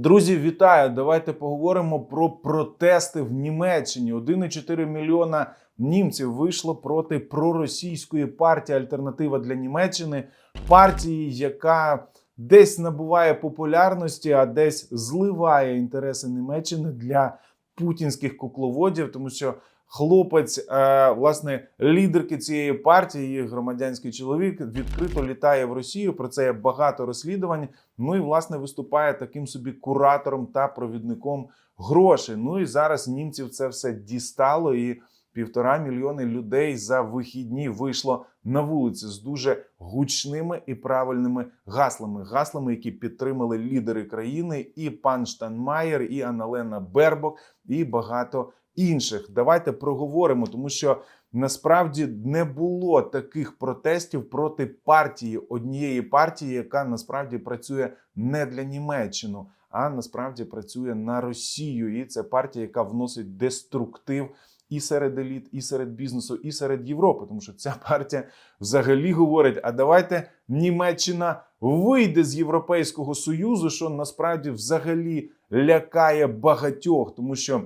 Друзі, вітаю! Давайте поговоримо про протести в Німеччині. 1,4 мільйона німців вийшло проти проросійської партії Альтернатива для Німеччини, партії, яка десь набуває популярності, а десь зливає інтереси Німеччини для путінських кукловодів, тому що хлопець, е, власне, лідерки цієї партії, її громадянський чоловік, відкрито літає в Росію. Про це є багато розслідувань. Ну і власне виступає таким собі куратором та провідником грошей. Ну і зараз німців це все дістало, і півтора мільйони людей за вихідні вийшло на вулиці з дуже гучними і правильними гаслами. Гаслами, які підтримали лідери країни, і пан Штанмаєр, і Аналена Бербок, і багато інших. Давайте проговоримо, тому що. Насправді не було таких протестів проти партії однієї партії, яка насправді працює не для Німеччину, а насправді працює на Росію. І це партія, яка вносить деструктив і серед еліт, і серед бізнесу, і серед Європи. Тому що ця партія взагалі говорить: а давайте Німеччина вийде з Європейського союзу, що насправді взагалі лякає багатьох, тому що.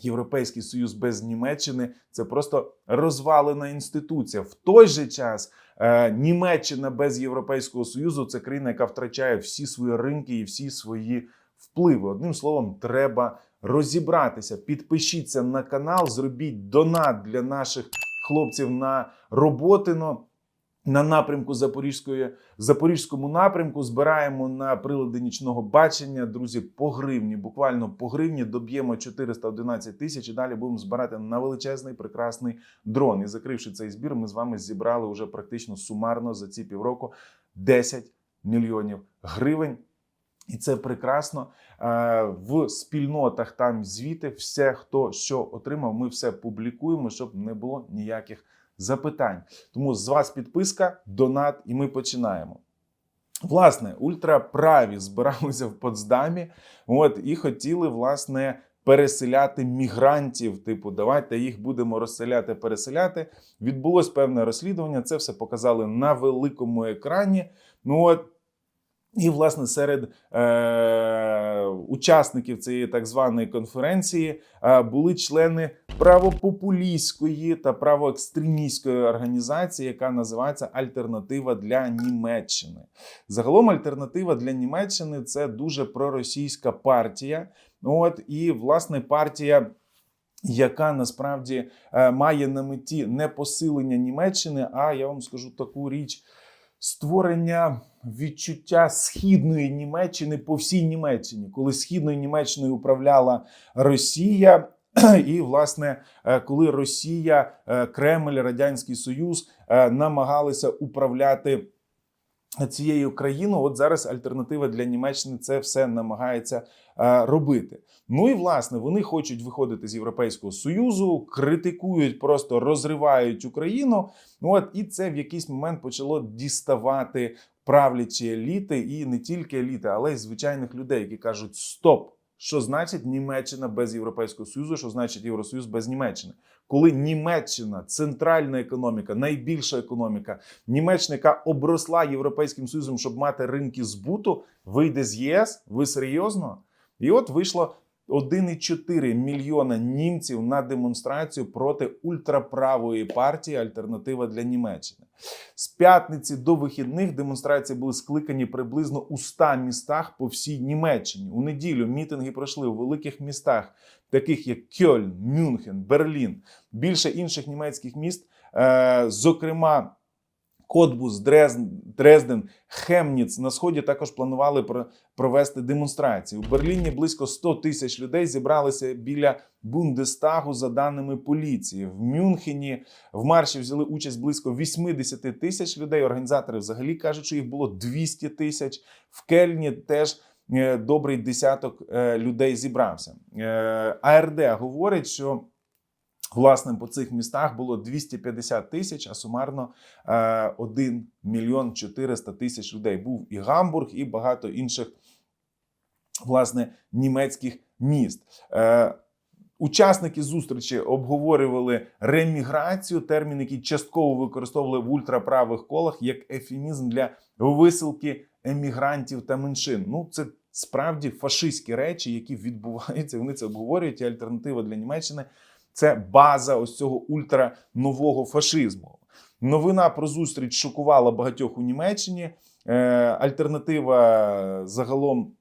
Європейський союз без Німеччини це просто розвалена інституція. В той же час е, Німеччина без Європейського союзу це країна, яка втрачає всі свої ринки і всі свої впливи. Одним словом, треба розібратися. Підпишіться на канал, зробіть донат для наших хлопців на роботино. На напрямку Запорізької Запорізькому напрямку збираємо на прилади нічного бачення. Друзі, по гривні, буквально по гривні доб'ємо 411 тисяч. І далі будемо збирати на величезний прекрасний дрон. І закривши цей збір, ми з вами зібрали вже практично сумарно за ці півроку 10 мільйонів гривень. І це прекрасно Е, в спільнотах. Там звіти, все, хто що отримав, ми все публікуємо, щоб не було ніяких запитань. Тому з вас підписка, донат, і ми починаємо. Власне, ультраправі збиралися в Потсдамі, от і хотіли, власне, переселяти мігрантів. Типу, давайте їх будемо розселяти, переселяти. Відбулось певне розслідування. Це все показали на великому екрані. Ну от. І, власне, серед е, учасників цієї так званої конференції е, були члени правопопулістської та правоекстремістської організації, яка називається Альтернатива для Німеччини. Загалом, альтернатива для Німеччини це дуже проросійська партія. От і власне партія. Яка насправді е, має на меті не посилення Німеччини, а я вам скажу таку річ: створення відчуття східної Німеччини по всій Німеччині, коли східною Німеччиною управляла Росія. І, власне, е, коли Росія, е, Кремль, Радянський Союз е, намагалися управляти цією країною, от зараз альтернатива для Німеччини це все намагається робити. Ну і власне вони хочуть виходити з Європейського союзу, критикують, просто розривають Україну. Ну от і це в якийсь момент почало діставати правлячі еліти, і не тільки еліти, але й звичайних людей, які кажуть: Стоп! Що значить Німеччина без Європейського Союзу? Що значить Євросоюз без Німеччини? Коли Німеччина центральна економіка, найбільша економіка, Німеччина, яка обросла Європейським Союзом, щоб мати ринки збуту, вийде з ЄС? Ви серйозно? І от вийшло 1,4 мільйона німців на демонстрацію проти ультраправої партії Альтернатива для Німеччини. З п'ятниці до вихідних демонстрації були скликані приблизно у 100 містах по всій Німеччині. У неділю мітинги пройшли у великих містах, таких як Кьольн, Мюнхен, Берлін, більше інших німецьких міст, е, зокрема. Котбус, Дрезден, Хемніц на сході також планували провести демонстрації. У Берліні близько 100 тисяч людей зібралися біля Бундестагу за даними поліції. В Мюнхені в марші взяли участь близько 80 тисяч людей. Організатори взагалі кажуть, що їх було 200 тисяч. В Кельні теж. е, Добрий десяток е, людей зібрався. Е, АРД говорить, що Власне, по цих містах було 250 тисяч, а сумарно 1 мільйон 400 тисяч людей. Був і Гамбург, і багато інших власне німецьких міст. Е, учасники зустрічі обговорювали реміграцію, термін, який частково використовували в ультраправих колах як ефемізм для висилки емігрантів та меншин. Ну, це справді фашистські речі, які відбуваються. Вони це обговорюють. І альтернатива для Німеччини це база ось цього ультранового фашизму. Новина про зустріч шокувала багатьох у Німеччині. Е, альтернатива загалом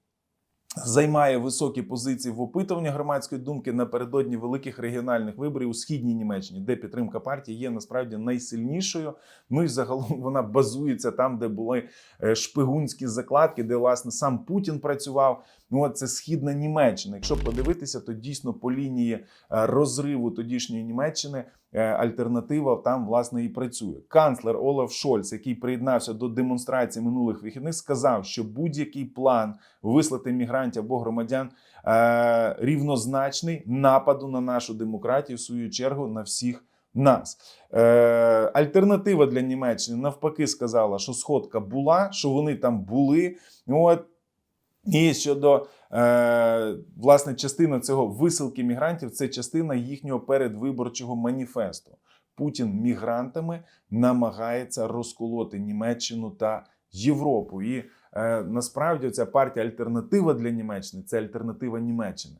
займає високі позиції в опитуванні громадської думки напередодні великих регіональних виборів у східній Німеччині, де підтримка партії є насправді найсильнішою. Ну і загалом вона базується там, де були е, шпигунські закладки, де власне сам Путін працював. Ну, от це східна Німеччина. Якщо подивитися, то дійсно по лінії е, розриву тодішньої Німеччини е, альтернатива там власне і працює. Канцлер Олаф Шольц, який приєднався до демонстрації минулих вихідних, сказав, що будь-який план вислати мігрантів або громадян е, рівнозначний нападу на нашу демократію, в свою чергу на всіх. Нас е, альтернатива для Німеччини навпаки сказала, що сходка була, що вони там були. От і щодо е, власне частина цього висилки мігрантів, це частина їхнього передвиборчого маніфесту. Путін мігрантами намагається розколоти Німеччину та Європу. І е, насправді ця партія альтернатива для Німеччини це альтернатива Німеччини.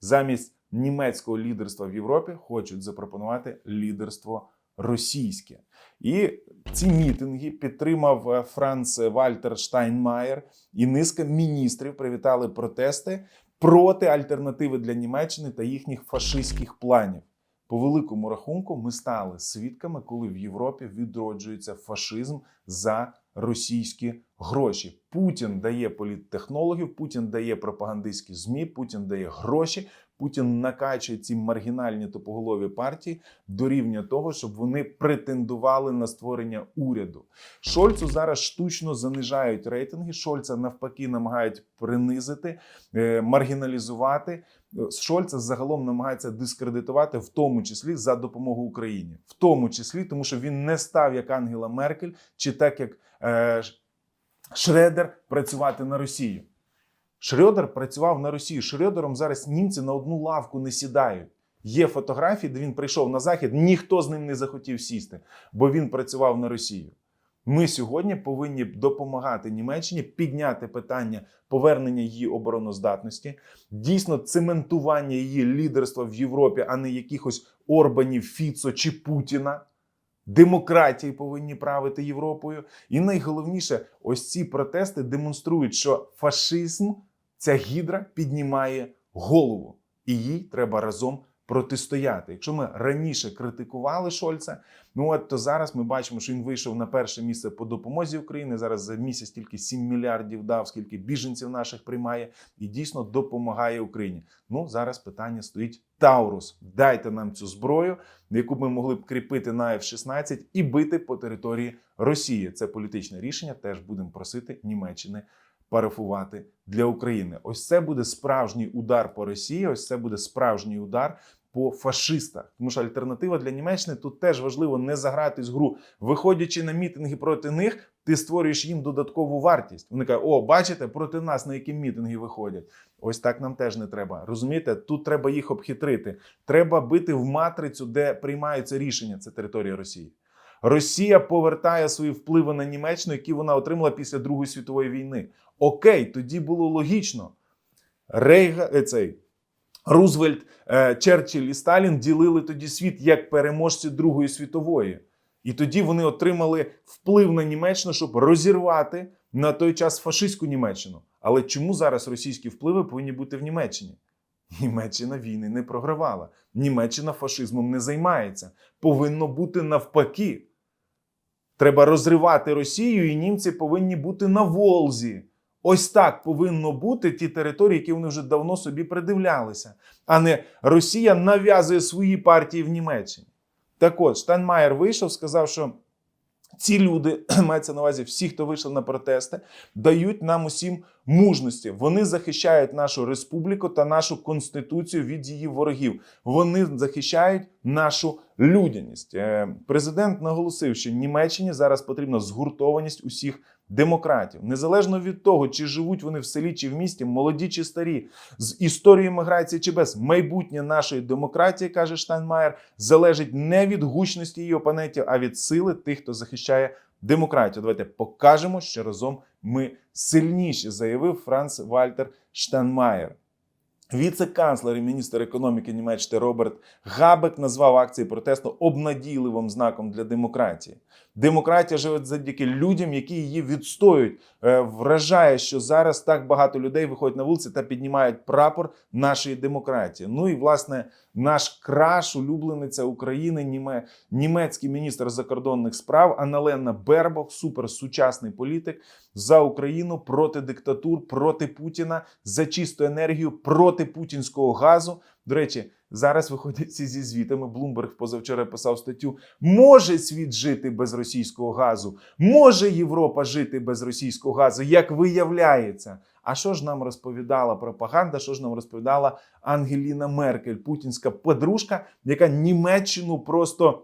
Замість німецького лідерства в Європі хочуть запропонувати лідерство російське. І ці мітинги підтримав е, Франц Вальтер Штайнмаєр і низка міністрів привітали протести проти альтернативи для Німеччини та їхніх фашистських планів. По великому рахунку, ми стали свідками, коли в Європі відроджується фашизм за російські гроші. Путін дає політтехнологів, Путін дає пропагандистські змі, Путін дає гроші. Путін накачує ці маргінальні топоголові партії до рівня того, щоб вони претендували на створення уряду. Шольцу зараз штучно занижають рейтинги. Шольца навпаки намагають принизити, е, маргіналізувати. Шольца загалом намагається дискредитувати, в тому числі за допомогу Україні, в тому числі, тому що він не став як Ангела Меркель, чи так як Шредер працювати на Росію. Шрёдер працював на Росію. Шрёдером зараз німці на одну лавку не сідають. Є фотографії, де він прийшов на захід, ніхто з ним не захотів сісти, бо він працював на Росію. Ми сьогодні повинні допомагати Німеччині підняти питання повернення її обороноздатності, дійсно цементування її лідерства в Європі, а не якихось Орбанів, Фіцо чи Путіна. Демократії повинні правити Європою. І найголовніше, ось ці протести демонструють, що фашизм, ця гідра піднімає голову, і їй треба разом протистояти. Якщо ми раніше критикували Шольца, ну от то зараз ми бачимо, що він вийшов на перше місце по допомозі Україні. Зараз за місяць тільки 7 мільярдів дав, скільки біженців наших приймає і дійсно допомагає Україні. Ну зараз питання стоїть Таурус. Дайте нам цю зброю, яку ми могли б кріпити на F-16 і бити по території Росії. Це політичне рішення. Теж будемо просити Німеччини парафувати для України. Ось це буде справжній удар по Росії. Ось це буде справжній удар по фашистах. Тому що альтернатива для Німеччини тут теж важливо не загратись в гру, виходячи на мітинги проти них. Ти створюєш їм додаткову вартість. Вони кажуть, о, бачите, проти нас на які мітинги виходять. Ось так нам теж не треба. Розумієте, тут треба їх обхитрити. Треба бити в матрицю, де приймаються рішення. Це територія Росії. Росія повертає свої впливи на Німеччину, які вона отримала після Другої світової війни. Окей, тоді було логічно. Рейга, е, цей Рузвельт, е, Черчилль і Сталін ділили тоді світ як переможці Другої світової. І тоді вони отримали вплив на Німеччину, щоб розірвати на той час фашистську Німеччину. Але чому зараз російські впливи повинні бути в Німеччині? Німеччина війни не програвала. Німеччина фашизмом не займається. Повинно бути навпаки. Треба розривати Росію, і німці повинні бути на Волзі. Ось так повинно бути ті території, які вони вже давно собі придивлялися, а не Росія нав'язує свої партії в Німеччині. Так от, Штайнмаєр вийшов, сказав, що ці люди, мається на увазі, всі, хто вийшли на протести, дають нам усім мужності. Вони захищають нашу республіку та нашу конституцію від її ворогів. Вони захищають нашу людяність. Е, Президент наголосив, що Німеччині зараз потрібна згуртованість усіх демократів, незалежно від того, чи живуть вони в селі чи в місті, молоді чи старі, з історією міграції чи без майбутнє нашої демократії, каже Штайнмаєр, залежить не від гучності її опонентів, а від сили тих, хто захищає демократію. Давайте покажемо, що разом ми сильніші, заявив Франц Вальтер Штанмаєр. Віце-канцлер і міністр економіки Німеччини Роберт Габек назвав акції протесту обнадійливим знаком для демократії. Демократія живе завдяки людям, які її відстоюють. Е, Вражає, що зараз так багато людей виходять на вулиці та піднімають прапор нашої демократії. Ну і власне наш краш, улюблениця України, німе, німецький міністр закордонних справ Аналена Бербок, суперсучасний політик за Україну проти диктатур, проти Путіна, за чисту енергію, проти путінського газу. До речі, зараз виходять зі звітами. Блумберг позавчора писав статтю: може світ жити без російського газу, може Європа жити без російського газу, як виявляється. А що ж нам розповідала пропаганда? Що ж нам розповідала Ангеліна Меркель, путінська подружка, яка Німеччину просто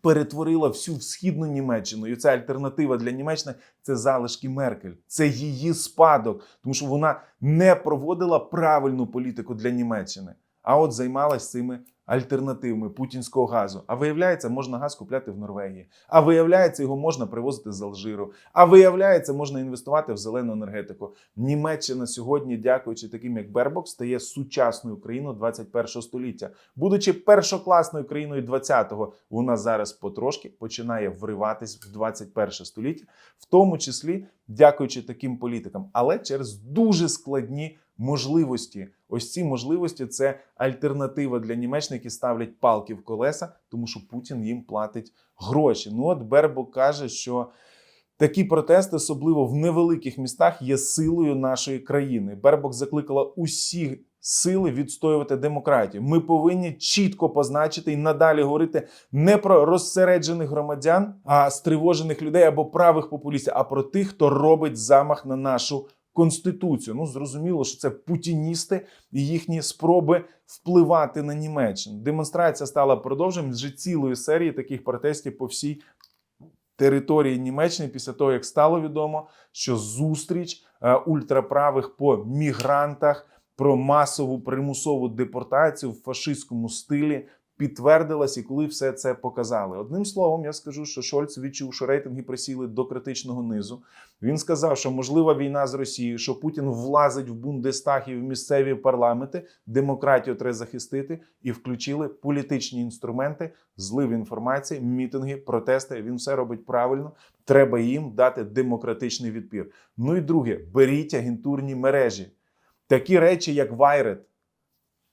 перетворила всю в східну Німеччину. І ця альтернатива для Німеччини це залишки Меркель, це її спадок, тому що вона не проводила правильну політику для Німеччини, а от займалась цими альтернативами путінського газу. А виявляється, можна газ купляти в Норвегії. А виявляється, його можна привозити з Алжиру. А виявляється, можна інвестувати в зелену енергетику. Німеччина сьогодні, дякуючи таким як Бербок, стає сучасною країною 21 століття. Будучи першокласною країною 20-го, вона зараз потрошки починає вриватись в 21 століття, в тому числі дякуючи таким політикам, але через дуже складні можливості. Ось ці можливості це альтернатива для Німеччини, які ставлять палки в колеса, тому що Путін їм платить гроші. Ну от Бербок каже, що. Такі протести, особливо в невеликих містах, є силою нашої країни. Бербок закликала усі сили відстоювати демократію. Ми повинні чітко позначити і надалі говорити не про розсереджених громадян, а стривожених людей або правих популістів, а про тих, хто робить замах на нашу конституцію. Ну зрозуміло, що це путіністи і їхні спроби впливати на Німеччину. Демонстрація стала продовженням вже цілої серії таких протестів по всій території Німеччини після того, як стало відомо, що зустріч е, ультраправих по мігрантах про масову примусову депортацію в фашистському стилі підтвердилась, і коли все це показали. Одним словом, я скажу, що Шольц відчув, що рейтинги присіли до критичного низу. Він сказав, що можлива війна з Росією, що Путін влазить в Бундестаг і в місцеві парламенти, демократію треба захистити, і включили політичні інструменти, злив інформації, мітинги, протести. Він все робить правильно. Треба їм дати демократичний відпір. Ну і друге, беріть агентурні мережі. Такі речі, як Вайрет,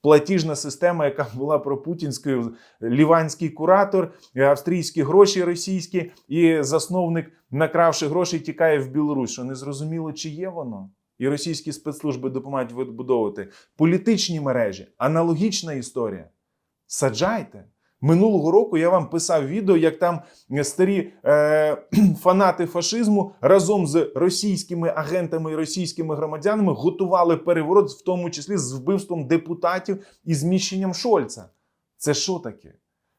платіжна система, яка була пропутінською, ліванський куратор, австрійські гроші російські, і засновник, накравши гроші, тікає в Білорусь. Що не зрозуміло, чи є воно. І російські спецслужби допомагають відбудовувати політичні мережі, аналогічна історія. Саджайте. Минулого року я вам писав відео, як там старі е, фанати фашизму разом з російськими агентами і російськими громадянами готували переворот, в тому числі з вбивством депутатів і зміщенням Шольца. Це що таке?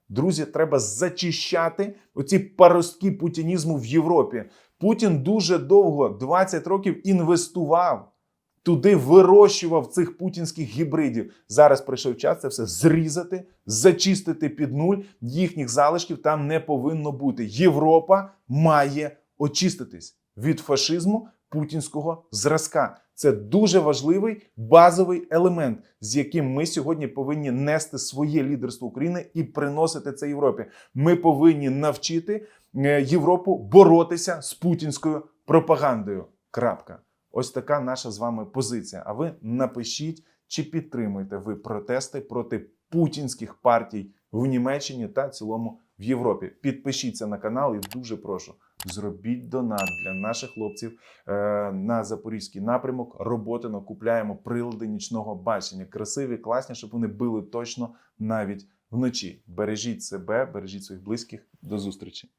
Друзі, треба зачищати оці паростки путінізму в Європі. Путін дуже довго, 20 років, інвестував. Туди вирощував цих путінських гібридів. Зараз прийшов час це все зрізати, зачистити під нуль. Їхніх залишків там не повинно бути. Європа має очиститись від фашизму путінського зразка. Це дуже важливий базовий елемент, з яким ми сьогодні повинні нести своє лідерство України і приносити це Європі. Ми повинні навчити е, Європу боротися з путінською пропагандою. Крапка. Ось така наша з вами позиція. А ви напишіть, чи підтримуєте ви протести проти путінських партій в Німеччині та цілому в Європі. Підпишіться на канал і дуже прошу. Зробіть донат для наших хлопців е, на запорізький напрямок. Роботино купляємо прилади нічного бачення. Красиві, класні, щоб вони били точно навіть вночі. Бережіть себе, бережіть своїх близьких. До зустрічі.